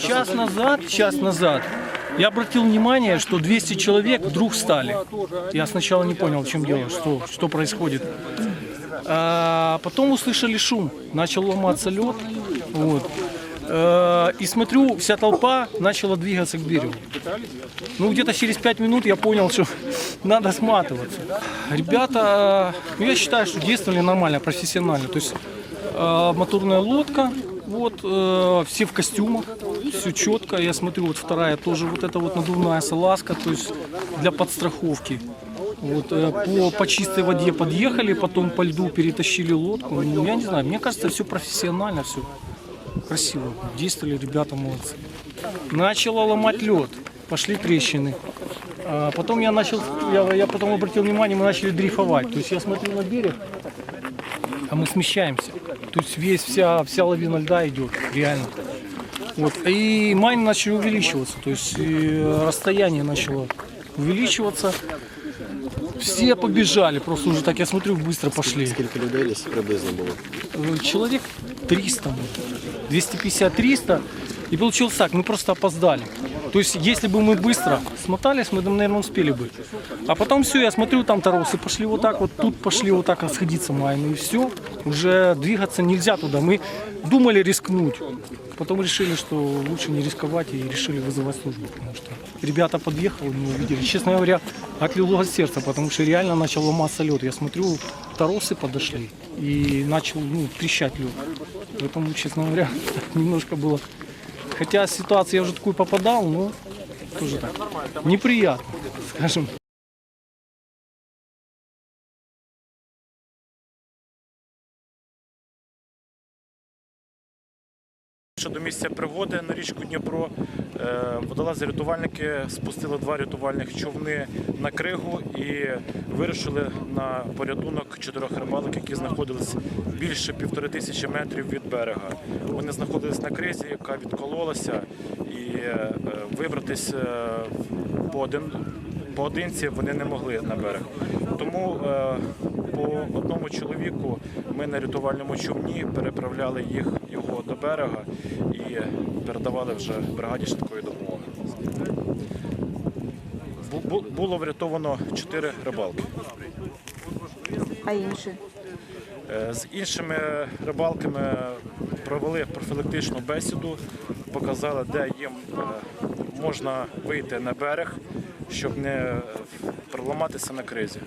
час назад, час назад я обратил внимание, что 200 человек вдруг стали. Я сначала не понял, в чем дело, что, что происходит. А потом услышали шум, начал ломаться лед. Вот. Э, И смотрю, вся толпа начала двигаться к берегу. Ну, где-то через 5 минут я понял, что надо сматываться. Ребята, ну, я считаю, что действовали нормально, профессионально. То есть э, моторная лодка, вот, э, все в костюмах, все четко. Я смотрю, вот вторая тоже вот эта вот надувная салазка, то есть для подстраховки. Вот, э, по, по чистой воде подъехали, потом по льду перетащили лодку. Ну, я не знаю, мне кажется, все профессионально, все красиво. Действовали ребята молодцы. Начало ломать лед, пошли трещины. А потом я начал, я, я потом обратил внимание, мы начали дрейфовать. То есть я смотрю на берег, а мы смещаемся. То есть весь, вся, вся лавина льда идет, реально. Вот. И майн начал увеличиваться, то есть расстояние начало увеличиваться. Все побежали, просто уже так, я смотрю, быстро пошли. Скільки людей десь приблизно було? Э, Человек 300, может, 250-300. И получилось так, мы просто опоздали. То есть, если бы мы быстро смотались, мы, наверное, успели бы. А потом все, я смотрю, там торосы пошли вот так, вот тут пошли вот так расходиться майны, и все. Уже двигаться нельзя туда. Мы думали рискнуть. Потом решили, что лучше не рисковать и решили вызывать службу, потому что ребята подъехали, не увидели. Честно говоря, отлило сердце, потому что реально начал ломаться лед. Я смотрю, торосы подошли и начал ну, трещать лед. Поэтому, честно говоря, немножко было... Хотя ситуация я уже такую попадал, но тоже так. Неприятно, скажем. Щодо місця пригоди на річку Дніпро, е, водолази-рятувальники спустили два рятувальних човни на кригу і вирушили на порятунок чотирьох рибалок, які знаходились більше півтори тисячі метрів від берега. Вони знаходились на кризі, яка відкололася, і е, вибратись е, поодин, поодинці вони не могли на берег. Тому по одному чоловіку ми на рятувальному човні переправляли їх його до берега і передавали вже бригаді швидкої допомоги. Бу- бу- Було врятовано чотири рибалки. А інші? Е, З іншими рибалками провели профілактичну бесіду, показали, де їм е, можна вийти на берег, щоб не е, проламатися на кризі.